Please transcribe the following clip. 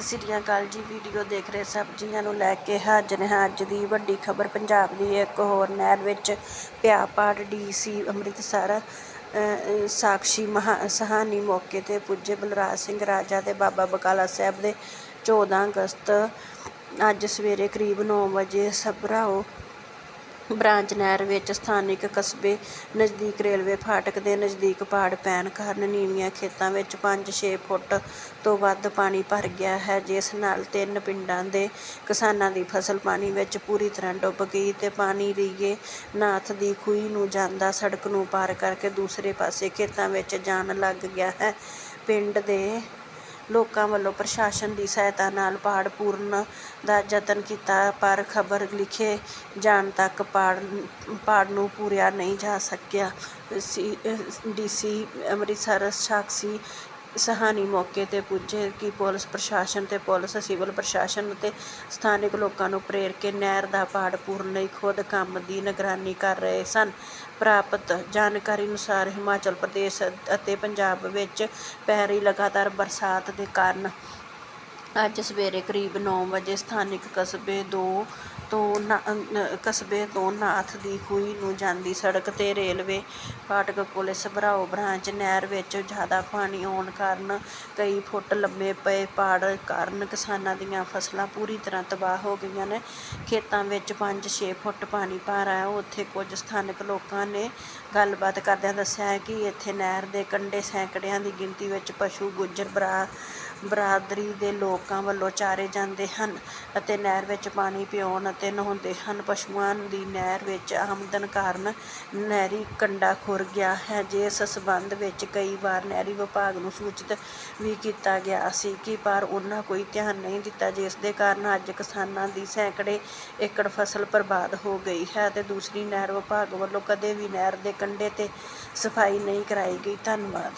ਸਤਿ ਸ਼੍ਰੀ ਅਕਾਲ ਜੀ ਵੀਡੀਓ ਦੇਖ ਰਹੇ ਸਭ ਜੀਆਂ ਨੂੰ ਲੈ ਕੇ ਹਾਜ਼ਰ ਹਾਂ। ਅੱਜ ਦੀ ਵੱਡੀ ਖਬਰ ਪੰਜਾਬ ਦੀ ਇੱਕ ਹੋਰ ਨਹਿਰ ਵਿੱਚ ਪਿਆ ਪਾੜ ਡੀਸੀ ਅੰਮ੍ਰਿਤਸਰ ਅ, ਸਾਕਸ਼ੀ ਮਹਾ ਸਹਾਨੀ ਮੌਕੇ ਤੇ ਪੁੱਜੇ ਬਲਰਾਜ ਸਿੰਘ ਰਾਜਾ ਤੇ ਬਾਬਾ ਬਕਾਲਾ ਸਾਹਿਬ ਦੇ 14 ਅਗਸਤ ਅੱਜ ਸਵੇਰੇ ਕਰੀਬ 9 ਵਜੇ ਸਭਰਾਓ ਬ੍ਰਾਂਚ ਨਹਿਰ ਵਿੱਚ ਸਥਾਨਿਕ ਕਸਬੇ ਨਜ਼ਦੀਕ ਰੇਲਵੇ ਫਾਟਕ ਦੇ ਨਜ਼ਦੀਕ ਪਾੜ ਪੈਣ ਕਾਰਨ ਨੀਵੀਆਂ ਖੇਤਾਂ ਵਿੱਚ 5-6 ਫੁੱਟ ਤੋਂ ਵੱਧ ਪਾਣੀ ਭਰ ਗਿਆ ਹੈ, ਜਿਸ ਨਾਲ ਤਿੰਨ ਪਿੰਡਾਂ ਦੇ ਕਿਸਾਨਾਂ ਦੀ ਫਸਲ ਪਾਣੀ ਵਿੱਚ ਪੂਰੀ ਤਰ੍ਹਾਂ ਡੁੱਬ ਗਈ ਤੇ ਪਾਣੀ ਰੀਗੇ ਨਾਥ ਦੀ ਖੂਹੀ ਨੂੰ ਜਾਂਦਾ ਸੜਕ ਨੂੰ ਪਾਰ ਕਰਕੇ ਦੂਸਰੇ ਪਾਸੇ ਖੇਤਾਂ ਵਿੱਚ ਜਾਣ ਲੱਗ ਗਿਆ ਹੈ। ਪਿੰਡ ਦੇ ਲੋਕਾਂ ਵੱਲੋਂ ਪ੍ਰਸ਼ਾਸਨ ਦੀ ਸਹਾਇਤਾ ਨਾਲ ਪਾੜ ਪੂਰਨ ਦਾ ਯਤਨ ਕੀਤਾ, ਪਰ ਖਬਰ ਲਿਖੇ ਜਾਣ ਤੱਕ ਪਾੜ ਪਾੜ ਨੂੰ ਪੂਰਿਆ ਨਹੀਂ ਜਾ ਸਕਿਆ। ਸੀ ਡੀਸੀ ਅੰਮ੍ਰਿਤਸਰ ਸਾਕਸ਼ੀ ਸਹਾਨੀ ਮੌਕੇ ਤੇ ਪੁੱਜੇ ਕਿ ਪੁਲਿਸ ਪ੍ਰਸ਼ਾਸਨ ਤੇ ਪੁਲਿਸ, ਸਿਵਲ ਪ੍ਰਸ਼ਾਸਨ ਅਤੇ ਸਥਾਨਕ ਲੋਕਾਂ ਨੂੰ ਪ੍ਰੇਰ ਕੇ ਨਹਿਰ ਦਾ ਪਾੜ ਪੂਰਨ ਲਈ ਖੁਦ ਕੰਮ ਦੀ ਨਿਗਰਾਨੀ ਕਰ ਰਹੇ ਸਨ। ਪ੍ਰਾਪਤ ਜਾਣਕਾਰੀ ਅਨੁਸਾਰ ਹਿਮਾਚਲ ਪ੍ਰਦੇਸ਼ ਅਤੇ ਪੰਜਾਬ ਵਿੱਚ ਪੈ ਰਹੀ ਲਗਾਤਾਰ ਬਰਸਾਤ ਦੇ ਕਾਰਨ ਅੱਜ ਸਵੇਰੇ ਕਰੀਬ ਨੌ ਵਜੇ ਸਥਾਨਕ ਕਸਬੇ ਦੋ ਤੋਂ ਨਾ- ਕਸਬੇ ਤੋਂ ਨਾਥ ਦੀ ਖੂਹੀ ਨੂੰ ਜਾਂਦੀ ਸੜਕ ਤੇ ਰੇਲਵੇ ਫਾਟਕ ਕੋਲੇ ਸਭਰਾਓ ਬ੍ਰਾਂਚ ਨਹਿਰ ਵਿੱਚ ਜ਼ਿਆਦਾ ਪਾਣੀ ਆਉਣ ਕਾਰਨ ਕਈ ਫੁੱਟ ਲੰਮੇ ਪਏ ਪਾੜ ਕਾਰਨ ਕਿਸਾਨਾਂ ਦੀਆਂ ਫਸਲਾਂ ਪੂਰੀ ਤਰ੍ਹਾਂ ਤਬਾਹ ਹੋ ਗਈਆਂ ਨੇ। ਖੇਤਾਂ ਵਿੱਚ 5-6 ਫੁੱਟ ਪਾਣੀ ਭਰ ਆਇਆ। ਉੱਥੇ ਕੁਝ ਸਥਾਨਕ ਲੋਕਾਂ ਨੇ ਗੱਲਬਾਤ ਕਰਦਿਆਂ ਦੱਸਿਆ ਹੈ ਕਿ ਇੱਥੇ ਨਹਿਰ ਦੇ ਕੰਢੇ ਸੈਂਕੜਿਆਂ ਦੀ ਗਿਣਤੀ ਵਿੱਚ ਪਸ਼ੂ, ਗੁੱਜਰ ਬਰਾ ਬਰਾਦਰੀ ਦੇ ਲੋਕਾਂ ਵੱਲੋਂ ਚਾਰੇ ਜਾਂਦੇ ਹਨ ਅਤੇ ਨਹਿਰ ਵਿੱਚ ਪਾਣੀ ਪਿਆਉਣ ਅਤੇ ਨਹਾਉਂਦੇ ਹਨ। ਪਸ਼ੂਆਂ ਦੀ ਨਹਿਰ ਵਿੱਚ ਆਮਦਨ ਕਾਰਨ ਨਹਿਰੀ ਕੰਢਾ ਖੁਰ ਗਿਆ ਹੈ, ਜਿਸ ਸਬੰਧ ਵਿੱਚ ਕਈ ਵਾਰ ਨਹਿਰੀ ਵਿਭਾਗ ਨੂੰ ਸੂਚਿਤ ਵੀ ਕੀਤਾ ਗਿਆ ਸੀ ਕਿ ਪਰ ਉਹਨਾਂ ਕੋਈ ਧਿਆਨ ਨਹੀਂ ਦਿੱਤਾ, ਜਿਸ ਦੇ ਕਾਰਨ ਅੱਜ ਕਿਸਾਨਾਂ ਦੀ ਸੈਂਕੜੇ ਏਕੜ ਫਸਲ ਬਰਬਾਦ ਹੋ ਗਈ ਹੈ ਅਤੇ ਦੂਸਰੀ ਨਹਿਰ ਵਿਭਾਗ ਵੱਲੋਂ ਕਦੇ ਵੀ ਨਹਿਰ ਦੇ ਕੰਢੇ ਤੇ ਸਫ਼ਾਈ ਨਹੀਂ ਕਰਾਈ ਗਈ। ਧੰਨਵਾਦ।